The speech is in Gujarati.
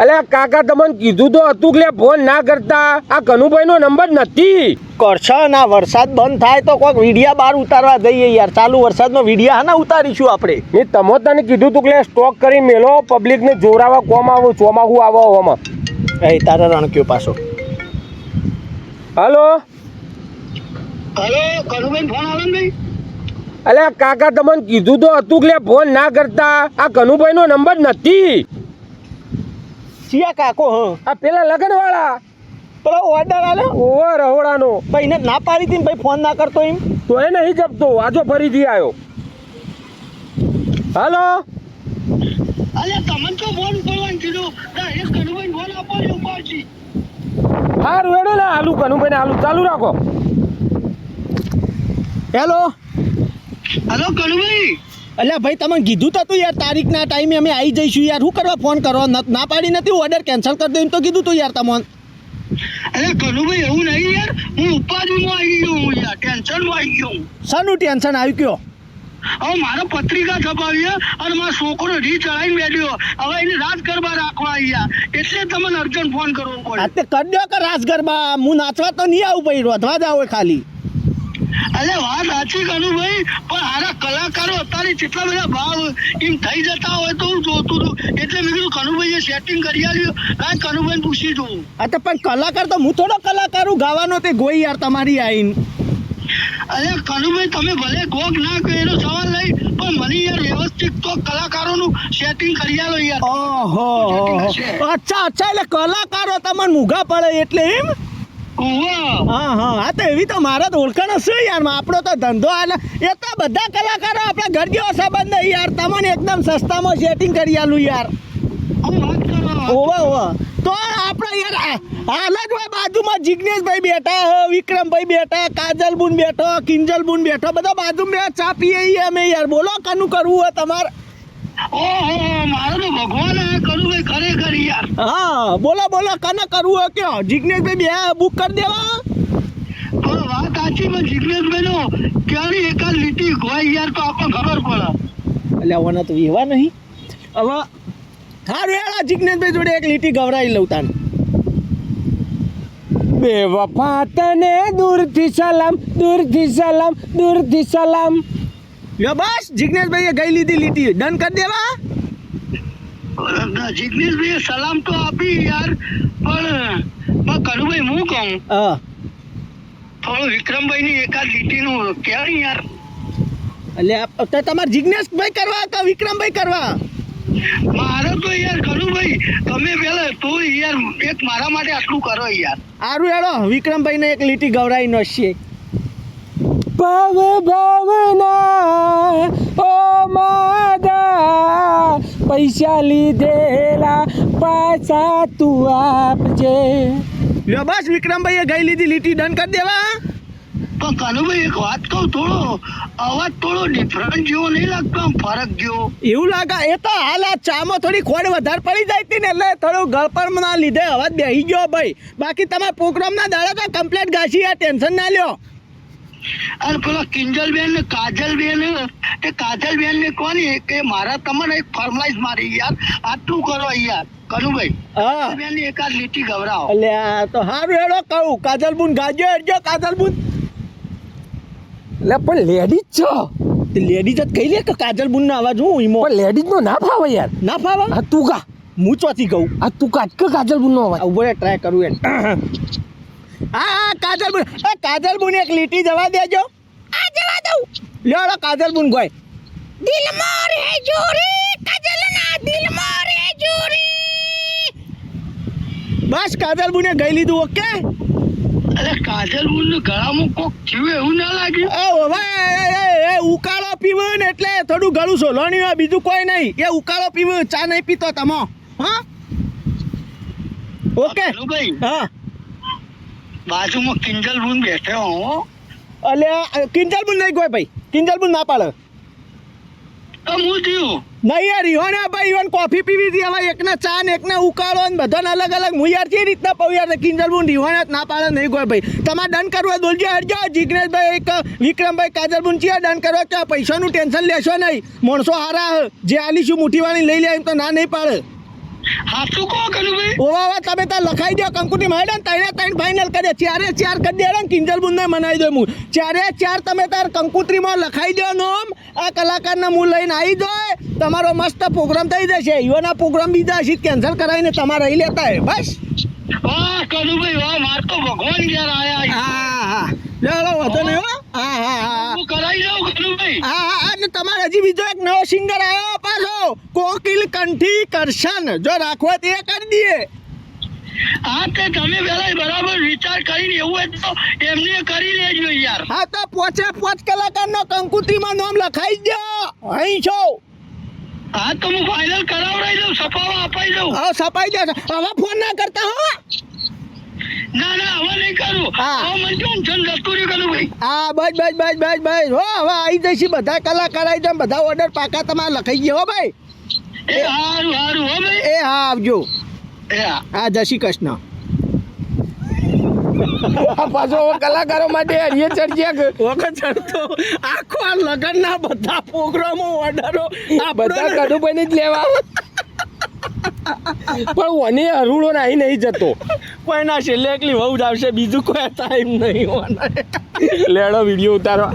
અલે કાકા તમને કીધું તો હતું કે ફોન ના કરતા. આ કનુભાઈ નો નંબર નથી. કરશે ના વરસાદ બંધ થાય તો કોઈક વિડિયા બહાર ઉતારવા જઈએ યાર. ચાલુ વરસાદનો વિડિયા હા ઉતારીશું આપણે? ને તમો તને કીધું તું કે લે સ્ટોક કરી મેલો પબ્લિક ને જોરાવા કોમ આવો ચોમાહું આવો હવામાં એ તારા રણક્યો પાછો. હલો? હલો કનુભાઈ ફોન આવે ને અલ્યા કાકા તમને કીધું તો હતું કે ફોન ના કરતા. આ કનુભાઈ નો નંબર નથી. સિયા કાકો હ. આ પેલા લગન વાળા પેલો ઓર્ડર આલે? ઓ રહોડાનો. ભાઈને ના પાડી હતી ને ભાઈ ફોન ના કરતો એમ? તો એ નહીં જપતો આજો ફરીથી આવ્યો હલો? અરે તમને તો ફોન કરવાનું કીધું. ડાયરેક્ટ કનુભાઈ ફોન આપો ને ઉપાડજી હારું એડો ને આલુ કનુભાઈ ને આલુ ચાલુ રાખો. હેલો? હેલો કનુભાઈ? અલ્યા ભાઈ તમે કીધું તો તું યાર તારીખના ટાઈમે અમે આવી જઈશું યાર. શું કરવા ફોન કરો? ના પાડી નથી ઓર્ડર કેન્સલ કરી દઉં તો કીધું તું યાર તમને. અરે કનુભાઈ એવું નહીં યાર. હું ઉપાધિમાં આવી ગયો હું યાર. ટેન્શનમાં આવી ગયો શાનું ટેન્શન આવી ગયો? હવે મારો પત્રિકા છપાવી છે અને મારો છોકરો રી ચડાવી બેઠ્યો. હવે એને રાજ ગરબા રાખવા આવ્યા. એટલે તમને અર્જન્ટ ફોન કરવો આ પડે તે કરી દો કે રાજ ગરબા હું નાચવા તો નહીં આવું ભાઈ. રોધવા જ આવું ખાલી. અરે વાત સાચી કનુભાઈ પણ આરા અત્યારે કેટલા બધા ભાવ એમ થઈ જતા હોય તો હું જોતું હતું એટલે મેં કીધું કનુભાઈએ સેટિંગ કરી આવ્યું કાંઈ કનુભાઈને પૂછી જોઉં. હા તો પણ કલાકાર તો હું થોડો કલાકાર હું ગાવાનો તે ગોઈ યાર તમારી આઈન. અરે કનુભાઈ તમે ભલે કોક ના કહો એનો સવાલ નહીં પણ મને યાર વ્યવસ્થિત તો કલાકારોનું સેટિંગ કરી આલો યાર. ઓહો. અચ્છા અચ્છા એટલે કલાકારો તમને મૂઘા પડે એટલે એમ. હા. હા આ તો એવી તો મારા તો ઓળખાણ હશે યાર. આપણો તો ધંધો આલે. એ તો બધા કલાકારો આપણા ઘર જેવો સંબંધ નહીં યાર. તમને એકદમ સસ્તામાં સેટિંગ કરી આલું યાર. ઓવે ઓવે. તો આપણે યાર આ- જ બાજુમાં જિજ્ઞેશભાઈ બેઠા વિક્રમભાઈ બેઠા કાજલબુન બેઠો કિંજલબુન બેઠો. બધા બાજુમાં ચા પીએ અમે યાર. બોલો કનું કરવું હોય તમારે? ભગવાન આ કનુભાઈ ખરેખર યાર. હા બોલો બોલો કને કરવું હોય કયો? જિજ્ઞેશભાઈ બે બુક કરી દેવા. પણ વાત સાચી પણ જિગ્નેશભાઈ નો ક્યારે એકાદ લીટી હોય યાર તો આપણને ખબર પડે. એટલે આવવાના તો એવા નહીં. હવે સારું યાર જિજ્ઞેશભાઈ જોડે એક લીટી ગવરાઈ લઉં તાન. બે વફા તને દૂરથી સલામ દૂરથી સલામ દૂરથી સલામ. યો બસ જીગ્નેશભાઈએ ગઈ લીધી લીટી. ડન કરી દેવા. જિગ્નેશભાઈ સલામ તો આપી યાર પણ કનુભાઈ હું કહું? હા. થોડું વિક્રમભાઈ ની એકાદ લીટી નું કેવાય યાર. એટલે તમારે જિજ્ઞેશભાઈ કરવા કે વિક્રમભાઈ કરવા? મારે તો યાર કનુભાઈ તમે પેલા તો યાર એક મારા માટે આટલું કરો યાર. સારું હેડો વિક્રમભાઈને એક લીટી ગવરાઈ નો છે ભાવ ભાવના ઓ માદા પૈસા લીધેલા પાછા તું આપજે. લ્યો બસ વિક્રમભાઈએ ગઈ લીધી લીટી ડન કરી દેવા. પણ કાનુભાઈ એક વાત કહું થોડો. અવાજ થોડો ડિફરન્ટ જેવો નહીં લાગતો આમ ફરક જેવો. એવું લાગે એ તો હાલ આ ચામાં થોડી ખોડ વધારે પડી જાય હતી ને એટલે થોડું ગળપણ ના લીધે અવાજ બેસી ગયો ભાઈ. બાકી તમે પ્રોગ્રામના દાડા તો કમ્પ્લેટ ગાશી આ ટેન્શન ના લ્યો. અને પેલા કિંજલબેન ને કાજલબેન તે કાજલબેન ને કોની? કે મારા તમને એક ફરમાઈશ મારી યાર. આટલું કરો યાર. કનુભાઈ હા. બેનની એકાદ લીટી ગવરાવો. એટલે તો સારું હેડો કહું. કાજલબુન ગાજો હેડજો કાજલબુન. એટલે પણ લેડીઝ છો. તે લેડીઝ જ કહી લે કે કાજલબુન નો અવાજ હું ઈમો. પણ લેડીઝ નો ના ફાવે યાર. ના ફાવે? આ તું કા. હું ચોથી કહું. આ તું કાટ કે કાજલબુન નો અવાજ ઊભો ટ્રાય કરું એમ. હા કાજલ બુન. એ કાજલબુન એક લીટી જવા દેજો. આ જવા દઉં. લ્યો લો કાજલબુન ગોય. દિલ મારે જોરી કાજલના દિલ મારે જોરી. બસ કાજલબુને ગઈ લીધું ઓકે? અરે કાજલબેન ને ગળામાં કોક થયું એવું ના લાગ્યું એ ઉકાળો પીવું ને એટલે થોડું ગળું સોલવાની હોય બીજું કોઈ નહીં. એ ઉકાળો પીવું ચા નહીં પીતો તમો હા? ઓકે? હા. બાજુમાં કિંજલબેન બેઠો હો. અલ્યા કિંજલબુન નહીં કોઈ ભાઈ. કિંજલબુન ના પાડે. હું થયું? નહીં યાર ઈવન ભાઈ ઈવન કોફી પીવી હતી. હવે એકને ચા ને એકને ઉકાળો ને બધાને અલગ અલગ. હું યાર જે રીતના પાઉં યાર કિંજલબુન ઈવન જ ના પાડે નહીં કોઈ ભાઈ. તમારે ડન કરવું દોલજો હરજો જિગ્નેશભાઈ એક વિક્રમભાઈ કાજલબુન ચિયા ડન કરો કે પૈસાનું ટેન્શન લેશો નહીં. માણસો હારા. જે આલીશું મુઠ્ઠીવાળી લઈ લે એમ તો ના નહીં પાડે. હાથું કહો કનુભાઈ ઓવા ઓવા તમે ત્યાં લખાઈ દો કંકુટી માડે ને ત્રણે ત્રણ ફાઇનલ કરે ચારે ચાર કરી દે ને કિંજલ બુંદને મનાઈ દો હું. ચારે ચાર તમે તાર કંકુત્રીમાં લખાઈ દો નોમ આ કલાકારના હું લઈને આવી જાય. તમારો મસ્ત પ્રોગ્રામ થઈ જશે. યુવાના પ્રોગ્રામ બીજા હશે કેન્સલ કરાવીને તમારે રહી લેતા હે બસ. વાહ કનુભાઈ વાહ માર તો ભગવાન યાર આયા હા હા. ચાલો વાંધો નહીં હો. દઉં તમારે હજી બીજો એક નવો સિંગર આવ્યો પાછો. કોકિલ કંઠી કરશન. જો રાખવો તે કરી દઈએ. હા તે તમે પેલા બરાબર વિચાર કરીને એવું તો એમને કરી લેજો યાર. હા તો પોચે પોચ કલાકારનો કંકુત્રીમાં નામ લખાઈ દો. અહીં છો. હા તો હું ફાઇનલ કરાવડાવી દઉં સફાવા અપાઈ દઉં. હા સફાઈ દો હવે ફોન ના કરતા હો. ના ના હવે નહીં કરું. હા. મને ટેન્શન જતું રહ્યું કનુભાઈ હા બસ બસ બસ બસ બસ. હો હવે આવી જઈશું બધા કલાકાર આવી જાય બધા ઓર્ડર પાકા તમારે લખાઈ ગયો હો ભાઈ. એ હારું હારું હો ભાઈ. એ હા આવજો. એ હા. હા જય શ્રી કૃષ્ણ. પાછો કલાકારો માટે હરિયે ચડજે વખત ચડતો. આખો આ લગ્નના બધા પ્રોગ્રામો ઓર્ડરો આ બધા કનુભાઈ જ લેવા. પણ ઓને અરૂડો નાહી નહીં જતો. કોઈ ના એટલે એકલી વહુ જ આવશે બીજું કોઈ ટાઈમ નહીં લેડો વીડિયો ઉતારવા.